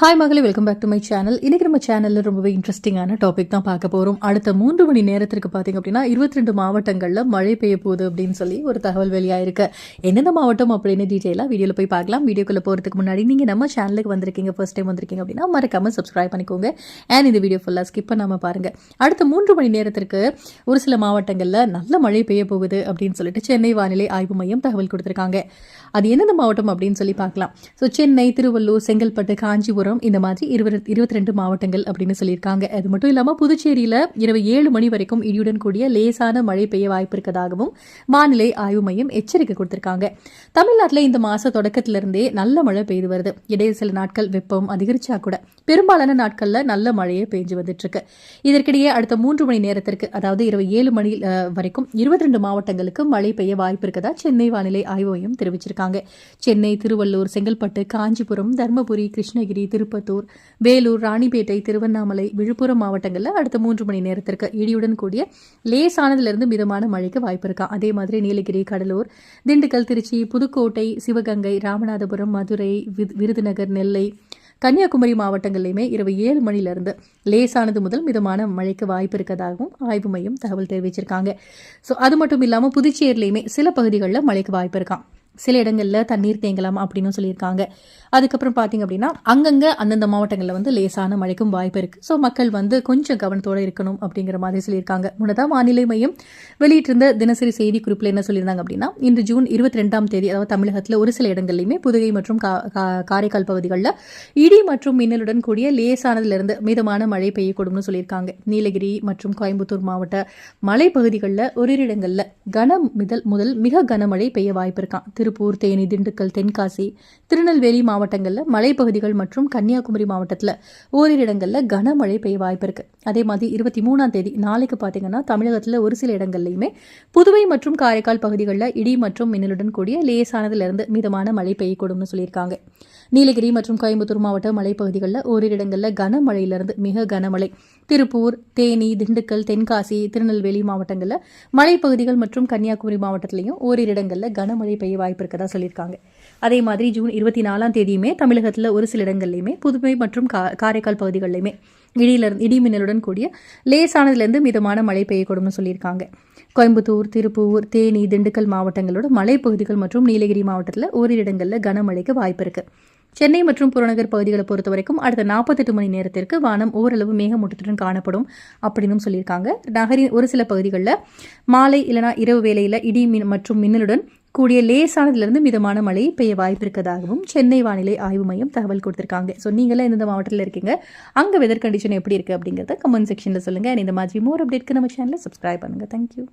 Hi மகளே welcome back to my channel இன்றைக்கி நம்ம சேனலில் ரொம்பவே இன்ட்ரெஸ்டிங்கான டாபிக் தான் பார்க்க போகிறோம் அடுத்த மூன்று மணி நேரத்திற்கு பார்த்தீங்க அப்படின்னா இருபத்தி ரெண்டு மாவட்டங்களில் மழை பெய்ய போகுது அப்படின்னு சொல்லி ஒரு தகவல் வெளியாயிருக்கு. எந்தெந்த மாவட்டம் அப்படின்னு டீட்டெயிலாக வீடியோவில் போய் பார்க்கலாம். வீடியோக்குள்ளே போகிறதுக்கு முன்னாடி நீங்கள் நம்ம சேனலுக்கு வந்திருக்கீங்க ஃபர்ஸ்ட் டைம் வந்திருக்கீங்க அப்படின்னா மறக்காமல் சப்ஸ்கிரைப் பண்ணிக்கோங்க. அண்ட் இந்த வீடியோ ஃபுல்லாக ஸ்கிப் பண்ணாமல் பாருங்கள் அடுத்த மூன்று மணி நேரத்திற்கு ஒரு சில மாவட்டங்களில் நல்ல மழை பெய்ய போகுது அப்படின்னு சொல்லிட்டு சென்னை வானிலை ஆய்வு மையம் தகவல் கொடுத்துருக்காங்க. அது எந்தெந்த மாவட்டம் அப்படின்னு சொல்லி பார்க்கலாம். ஸோ சென்னை திருவள்ளூர் செங்கல்பட்டு காஞ்சிபுரம் இந்த மாதிரி இருபது இருபத்தி ரெண்டு மாவட்டங்கள் அப்படின்னு சொல்லியிருக்காங்க. அது மட்டும் இல்லாமல் புதுச்சேரியில் இரவு ஏழு மணி வரைக்கும் இடியுடன் கூடிய லேசான மழை பெய்ய வாய்ப்பு இருக்கதாகவும் வானிலை ஆய்வு மையம் எச்சரிக்கை கொடுத்திருக்காங்க. தமிழ்நாட்டில் இந்த மாச தொடக்கத்திலிருந்தே நல்ல மழை பெய்து வருது. இடையே சில நாட்கள் வெப்பம் அதிகரிச்சா கூட பெரும்பாலான நாட்கள்ல நல்ல மழையே பெஞ்சு வந்துட்டு இருக்கு இதற்கிடையே அடுத்த மூன்று மணி நேரத்திற்கு அதாவது இரவு ஏழு மணி வரைக்கும் இருபத்தி ரெண்டு மாவட்டங்களுக்கு மழை பெய்ய வாய்ப்பு இருக்கதா சென்னை வானிலை ஆய்வு மையம் தெரிவிச்சிருக்காங்க. சென்னை திருவள்ளூர் செங்கல்பட்டு காஞ்சிபுரம் தருமபுரி கிருஷ்ணகிரி திருப்பத்தூர் வேலூர் ராணிப்பேட்டை திருவண்ணாமலை விழுப்புரம் மாவட்டங்களில் அடுத்த மூன்று மணி நேரத்திற்கு இடியுடன் கூடிய லேசானதிலிருந்து மிதமான மழைக்கு வாய்ப்பு இருக்கா? அதே மாதிரி நீலகிரி கடலூர் திண்டுக்கல் திருச்சி புதுக்கோட்டை சிவகங்கை ராமநாதபுரம் மதுரை விருதுநகர் நெல்லை கன்னியாகுமரி மாவட்டங்கள்லையுமே இரவு ஏழு மணிலிருந்து லேசானது முதல் மிதமான மழைக்கு வாய்ப்பு இருக்கதாகவும் ஆய்வு மையம் தகவல் தெரிவிச்சிருக்காங்க. ஸோ அது மட்டும் இல்லாமல் புதுச்சேரியிலையுமே சில பகுதிகளில் மழைக்கு வாய்ப்பு இருக்கான் சில இடங்களில் தண்ணீர் தேங்கலாம் அப்படின்னு சொல்லியிருக்காங்க. அதுக்கப்புறம் பார்த்தீங்க அப்படின்னா அங்கங்கே அந்தந்த மாவட்டங்களில் வந்து லேசான மழைக்கும் வாய்ப்பு இருக்குது ஸோ மக்கள் வந்து கொஞ்சம் கவனத்தோடு இருக்கணும் அப்படிங்கிற மாதிரி சொல்லியிருக்காங்க. முன்னதாக வானிலை மையம் வெளியிட்டிருந்த தினசரி செய்தி குறிப்பில் என்ன சொல்லியிருந்தாங்க அப்படின்னா இன்று ஜூன் இருபத்தி ரெண்டாம் தேதி அதாவது தமிழகத்தில் ஒரு சில இடங்கள்லையுமே புதுகை மற்றும் கா- கா- காரைக்கால் பகுதிகளில் இடி மற்றும் மின்னலுடன் கூடிய லேசானதிலிருந்து மிதமான மழை பெய்யக்கூடும்னு சொல்லியிருக்காங்க. நீலகிரி மற்றும் கோயம்புத்தூர் மாவட்ட மலைப்பகுதிகளில் ஓரிரு இடங்களில் கன முதல் முதல் மிக கனமழை பெய்ய வாய்ப்பு இருக்கான் திருப்பூர் தேனி திண்டுக்கல் தென்காசி திருநெல்வேலி மாவட்டங்களில் மலைப்பகுதிகள் மற்றும் கன்னியாகுமரி மாவட்டத்தில் ஓரிரு இடங்களில் கனமழை பெய்ய வாய்ப்பு இருக்கு. அதே மாதிரி இருபத்தி மூணாம் தேதி நாளைக்கு பார்த்தீங்கன்னா தமிழகத்தில் ஒரு சில இடங்கள்லையுமே புதுவை மற்றும் காரைக்கால் பகுதிகளில் இடி மற்றும் மின்னலுடன் கூடிய லேசானதிலிருந்து மிதமான மழை பெய்யக்கூடும்னு சொல்லியிருக்காங்க. நீலகிரி மற்றும் கோயம்புத்தூர் மாவட்ட மலைப்பகுதிகளில் ஓரிரு இடங்களில் கனமழையிலிருந்து மிக கனமழை. திருப்பூர் தேனி திண்டுக்கல் தென்காசி திருநெல்வேலி மாவட்டங்களில் மலைப்பகுதிகள் மற்றும் கன்னியாகுமரி மாவட்டத்திலையும் ஓரிரு இடங்களில் கனமழை பெய்ய வாய்ப்பு இருக்கதா சொல்லியிருக்காங்க. அதே மாதிரி ஜூன் இருபத்தி நாலாம் தேதியுமே தமிழகத்தில் ஒரு சில இடங்கள்லையுமே புதுமை மற்றும் கா காரைக்கால் பகுதிகளிலுமே இடியிலிருந்து இடி மின்னலுடன் கூடிய லேசானதுலேருந்து மிதமான மழை பெய்யக்கூடும்னு சொல்லியிருக்காங்க. கோயம்புத்தூர் திருப்பூர் தேனி திண்டுக்கல் மாவட்டங்களோட மலைப்பகுதிகள் மற்றும் நீலகிரி மாவட்டத்தில் ஓரிரு இடங்களில் கனமழைக்கு வாய்ப்பு இருக்குது சென்னை மற்றும் புறநகர் பகுதிகளை பொறுத்த வரைக்கும் அடுத்த நாற்பத்தெட்டு மணி நேரத்திற்கு வானம் ஓரளவு மேகமூட்டத்துடன் காணப்படும் அப்படின்னு சொல்லியிருக்காங்க. நகரின் ஒரு சில பகுதிகளில் மாலை இல்லைனா இரவு வேளையில் இடி மின் மற்றும் மின்னலுடன் கூடிய லேசானதிலிருந்து மிதமான மழை பெய்ய வாய்ப்பு இருக்கதாகவும் சென்னை வானிலை ஆய்வு மையம் தகவல் கொடுத்திருக்காங்க. ஸோ நீங்களாம் எந்தெந்த மாவட்டத்தில் இருக்கீங்க? அங்கே வெதர் கண்டிஷன் எப்படி இருக்குது அப்படிங்கிறத கமெண்ட் செக்ஷனில் சொல்லுங்கள் இந்த மாதிரி மோர் அப்டேட்க்கு நம்ம சேனலில் சப்ஸ்கிரைப் பண்ணுங்கள் தேங்க்யூ